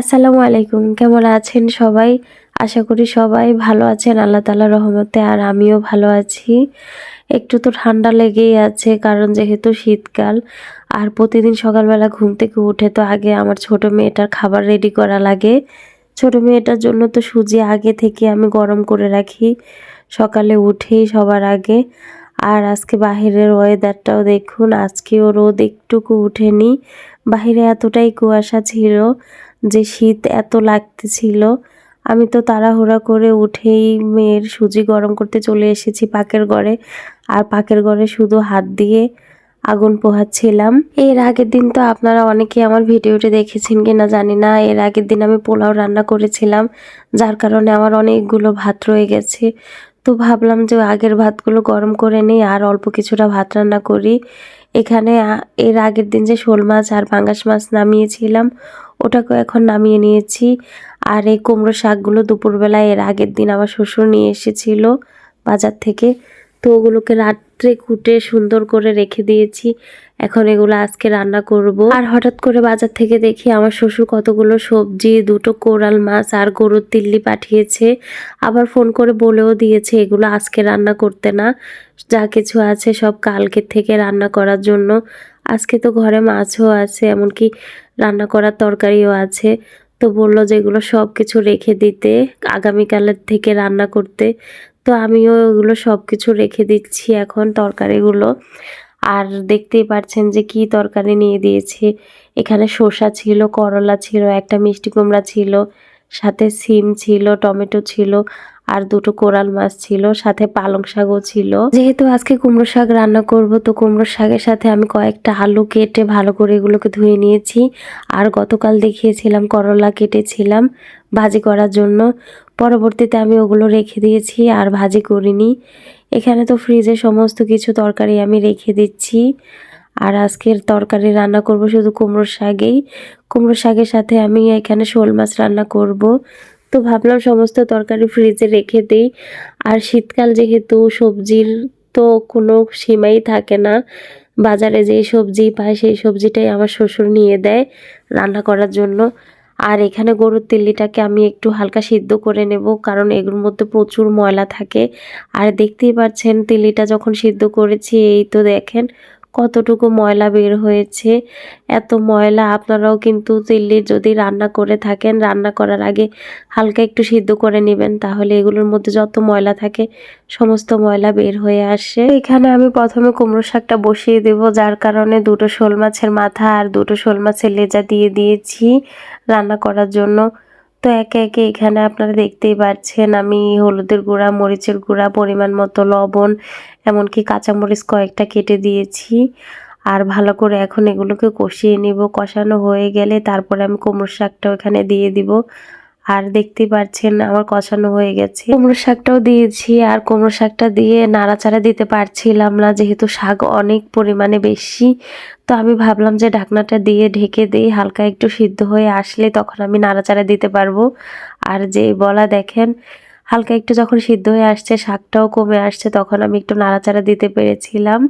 আসসালামু আলাইকুম। কেমন আছেন সবাই? আশা করি সবাই ভালো আছেন, আল্লাহ তালা রহমতে, আর আমিও ভালো আছি। একটু তো ঠান্ডা লেগেই আছে, কারণ যেহেতু শীতকাল, আর প্রতিদিন সকালবেলা ঘুম থেকে উঠে তো আগে আমার ছোট মেয়েটার খাবার রেডি করা লাগে। ছোট মেয়েটার জন্য তো সুজি আগে থেকে আমি গরম করে রাখি, সকালে উঠেই সবার আগে। আর আজকে বাহিরের ওয়েদারটাও দেখুন, আজকেও রোদ একটুকু উঠেনি। বাহিরে এতটাই কুয়াশা ছিল যে শীত এত লাগতেছিল। আমি তো তাড়াহুড়া করে উঠেই মেয়ের সুজি গরম করতে চলে এসেছি পাকের ঘরে। আর পাকের ঘরে শুধু হাত দিয়ে আগুন পোহাচ্ছিলাম। এর আগের দিন তো আপনারা অনেকে আমার ভিডিওটি দেখেছেন কি না জানি না। এর আগের দিন আমি পোলাও রান্না করেছিলাম, যার কারণে আমার অনেকগুলো ভাত রয়ে গেছে। তো ভাবলাম যে আগের ভাতগুলো গরম করে নিই আর অল্প কিছুটা ভাত রান্না করি। এখানে এর আগের দিন যে শোল মাছ আর পাঙ্গাস মাছ নামিয়েছিলাম ওটাকেও এখন নামিয়ে নিয়েছি। আর এই কুমড়ো শাকগুলো দুপুরবেলায় এর আগের দিন আমার শ্বশুর নিয়ে এসেছিল বাজার থেকে। তো ওগুলোকে রাত্রে কুটে সুন্দর করে রেখে দিয়েছি। এখন এগুলো আজকে রান্না করব। আর হঠাৎ করে বাজার থেকে দেখি আমার শ্বশুর কতগুলো সবজি, দুটো কোরাল মাছ আর গরুর তিল্লি পাঠিয়েছে। আবার ফোন করে বলেও দিয়েছে এগুলো আজকে রান্না করতে না। যা কিছু আছে সব কালকে থেকে রান্না করার জন্য। আজকে তো ঘরে মাছও আছে, এমনকি রান্না করার তরকারিও আছে। তো বলল যে এগুলো সব কিছু রেখে দিতে আগামীকালের থেকে রান্না করতে। তো আমিও এগুলো সব কিছু রেখে দিচ্ছি এখন তরকারিগুলো। আর দেখতেই পাচ্ছেন যে কি তরকারি নিয়ে দিয়েছে। এখানে শসা ছিল, করলা ছিল, একটা মিষ্টি কুমড়া ছিল, সাথে সিম ছিল, টমেটো ছিল। আর দুটো কোরাল মাছ ছিল, সাথে পালং শাকও ছিল। যেহেতু আজকে কুমড়ো শাক রান্না করব, তো কুমড়ো শাকের সাথে আমি কয়েকটা আলু কেটে ভালো করে এগুলোকে ধুয়ে নিয়েছি। আর গতকাল দেখিয়েছিলাম করলা কেটেছিলাম ভাজি করার জন্য। পরবর্তীতে আমি ওগুলো রেখে দিয়েছি আর ভাজি করিনি। এখানে তো ফ্রিজে সমস্ত কিছু তরকারি আমি রেখে দিচ্ছি। আর আজকের তরকারি রান্না করব শুধু কুমড়ো শাকেই। কুমড়ো শাকের সাথে আমি এখানে শোল মাছ রান্না করব। তো ভাবলাম সমস্ত তরকারি ফ্রিজে রেখে দিই। আর শীতকাল যেহেতু, সবজির তো কোনো সীমাই থাকে না। বাজারে যেই সবজি পায়, সেই সবজিটাই আমার শ্বশুর নিয়ে দেয় রান্না করার জন্য। আর এখানে গরুর তিল্লিটাকে আমি একটু হালকা সিদ্ধ করে নেব, কারণ এগুলোর মধ্যে প্রচুর ময়লা থাকে। আর দেখতেই পাচ্ছেন, তিল্লিটা যখন সিদ্ধ করেছি, এই তো দেখেন কতটুকু ময়লা বের হয়েছে, এত ময়লা আপনারাও কিন্তু তিল্লি যদি রান্না করে থাকেন, রান্না করার আগে হালকা একটু সিদ্ধ করে নেবেন, তাহলে এগুলোর মধ্যে যত ময়লা থাকে, সমস্ত ময়লা বের হয়ে আসে। এখানে আমি প্রথমে কুমড়ো শাকটা বসিয়ে দেব, যার কারণে দুটো শোল মাছের মাথা আর দুটো শোল মাছের লেজা দিয়ে দিয়েছি রান্না করার জন্য। তো একে একে এখানে আপনারা দেখতেই পাচ্ছেন, আমি হলুদের গুঁড়া, মরিচের গুঁড়া, পরিমাণ মতো লবণ, এমনকি কাঁচামরিচ কয়েকটা কেটে দিয়েছি। আর ভালো করে এখন এগুলোকে কষিয়ে নিব। কষানো হয়ে গেলে তারপরে আমি কোমর শাকটাও এখানে দিয়ে দিব। আর দেখতেই পাচ্ছেন আমার কষানো হয়ে গেছে। কুমড়ো শাকটাও দিয়েছি, আর কুমড়ো শাকটা দিয়ে নাড়াচাড়া দিতে পারছিলাম না, যেহেতু শাক অনেক পরিমাণে বেশি, তো আমি ভাবলাম যে ঢাকনাটা দিয়ে ঢেকে দিই, হালকা একটু সিদ্ধ হয়ে আসলে তখন আমি নাড়াচাড়া দিতে পারব। আর যে বলা দেখেন, হালকা একটু যখন সিদ্ধ হয়ে আসছে, শাকটাও কমে আসছে, তখন আমি একটু নাড়াচাড়া দিতে পেরেছিলাম।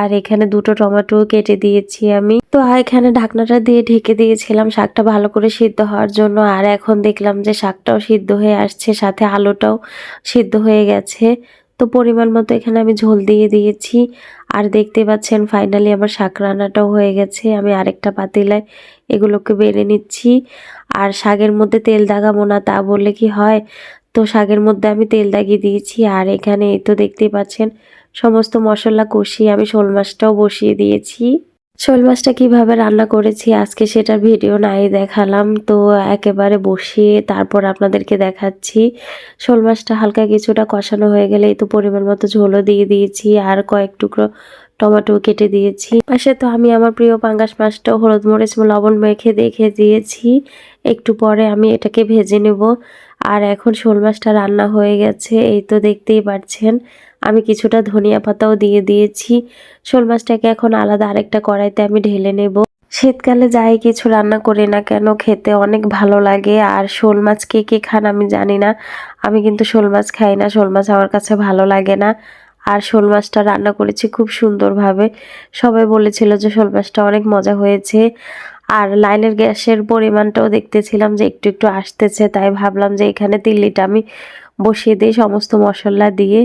আর এখানে দুটো টমেটো কেটে দিয়েছি আমি। তো এখানে ঢাকনাটা দিয়ে ঢেকে দিয়েছিলাম শাকটা ভালো করে সিদ্ধ হওয়ার জন্য। আর এখন দেখলাম যে শাকটাও সিদ্ধ হয়ে আসছে, সাথে আলুটাও সিদ্ধ হয়ে গেছে। তো পরিমাণ মতো এখানে আমি ঝোল দিয়ে দিয়েছি। আর দেখতে পাচ্ছেন ফাইনালি আমার শাক রান্নাটাও হয়ে গেছে। আমি আরেকটা পাতিলায় এগুলোকে বেড়ে নিচ্ছি। আর শাকের মধ্যে তেল দাগাবো না তা বললে কি হয়? তো শাকের মধ্যে আমি তেল দাগিয়ে দিয়েছি। আর এখানে তো দেখতেই পাচ্ছেন, সমস্ত মশলা কষিয়ে আমি শোল মাছটাও বসিয়ে দিয়েছি। শোল মাছটা কীভাবে রান্না করেছি আজকে সেটার ভিডিও নাই দেখালাম। তো একেবারে বসিয়ে তারপর আপনাদেরকে দেখাচ্ছি। শোল মাছটা হালকা কিছুটা কষানো হয়ে গেলে এই তো পরিমাণ মতো ঝোলও দিয়ে দিয়েছি। আর কয়েক টুকরো টমেটো কেটে দিয়েছি। পাশে তো আমি আমার প্রিয় পাঙ্গাস মাছটাও হলুদ মরিচ লবণ মেখে দেখে দিয়েছি। একটু পরে আমি এটাকে ভেজে নেব। আর এখন শোল মাছটা রান্না হয়ে গেছে, এই তো দেখতেই পাচ্ছেন আমি কিছুটা ধনিয়া পাতাও দিয়ে দিয়েছি। শোল মাছটাকে এখন আলাদা আরেকটা কড়াইতে আমি ঢেলে নেব। শীতকালে যাই কিছু রান্না করি না কেন, খেতে অনেক ভালো লাগে। আর শোল মাছ কে কে খান আমি জানি না। আমি কিন্তু শোল মাছ খাই না, শোল মাছ আমার কাছে ভালো লাগে না। আর শোল মাছটা রান্না করেছি খুব সুন্দরভাবে। সবাই বলেছিল যে শোল মাছটা অনেক মজা হয়েছে। আর লাইনের গ্যাসের পরিমাণটাও দেখতেছিলাম যে একটু একটু আসতেছে, তাই ভাবলাম যে এখানে তিল্লিটা আমি বসিয়ে দিই সমস্ত মশলা দিয়ে।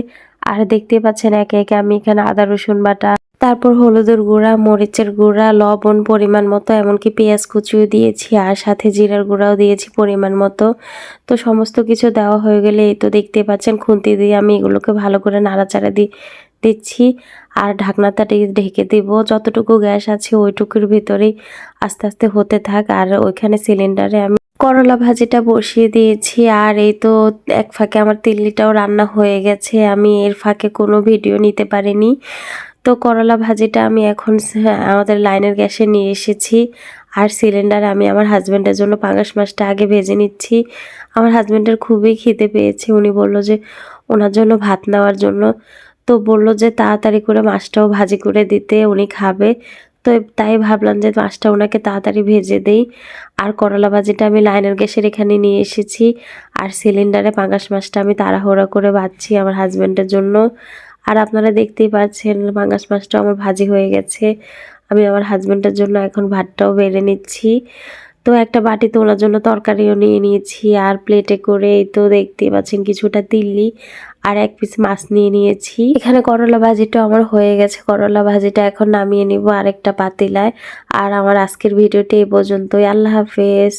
আর দেখতে পাচ্ছেন একে একে আমি এখানে আদা, রসুন বাটা তারপর হলুদের গুঁড়া, মরিচের গুঁড়া, লবণ পরিমাণ মতো, এমনকি পেঁয়াজ কুচিও দিয়েছি আর সাথে জিরার গুঁড়াও দিয়েছি পরিমাণ মতো। তো সমস্ত কিছু দেওয়া হয়ে গেলে এই তো দেখতে পাচ্ছেন খুন্তি দিয়ে আমি এগুলোকে ভালো করে নাড়াচাড়া দিয়ে দিচ্ছি আর ঢাকনাটা ঢেকে দিব। যতটুকু গ্যাস আছে ওইটুকুর ভিতরেই আস্তে আস্তে হতে থাক। আর ওইখানে সিলিন্ডারে আমি করলা ভাজিটা বসিয়ে দিয়েছি আর এই তো এক ফাঁকে আমার তিল্লিটাও রান্না হয়ে গেছে। আমি এর ফাঁকে কোনো ভিডিও নিতে পারিনি। তো করলা ভাজিটা আমি এখন আমাদের লাইনের গ্যাসে নিয়ে এসেছি। আর সিলিন্ডার আমি আমার হাজব্যান্ডের জন্য পাঙাশ মাছটা আগে ভেজে নিচ্ছি। আমার হাজব্যান্ডের খুবই খিদে পেয়েছে। উনি বলল যে ওনার জন্য ভাত নেওয়ার জন্য। তো বলল যে তাড়াতাড়ি করে মাছটাও ভাজি করে দিতে, উনি খাবে। তো তাই ভাবলাম যে মাছটা ওনাকে তাড়াতাড়ি ভেজে দেই। আর করলা ভাজিটা আমি লাইনের গ্যাসের এখানে নিয়ে এসেছি। আর সিলিন্ডারে পাঙাশ মাছটা আমি তাড়াহুড়া করে বাঁচছি আমার হাজব্যান্ডের জন্য। আর আপনারা দেখতেই পাচ্ছেন পাঙাশ মাছটাও আমার ভাজি হয়ে গেছে। আমি আমার হাজব্যান্ডের জন্য এখন ভাতটাও বেড়ে নিচ্ছি। তো একটা বাটিতে ওনার জন্য তরকারিও নিয়ে নিয়েছি আর প্লেটে করে তো দেখতেই পাচ্ছেন কিছুটা তিল্লি আর এক পিস মাছ নিয়ে নিয়েছি। এখানে করলা ভাজিটা আমার হয়ে গেছে। করলা ভাজিটা এখন নামিয়ে নিব আরেকটা পাতিলায়। আর আমার আজকের ভিডিওটি এই পর্যন্তই। আল্লাহ হাফেজ।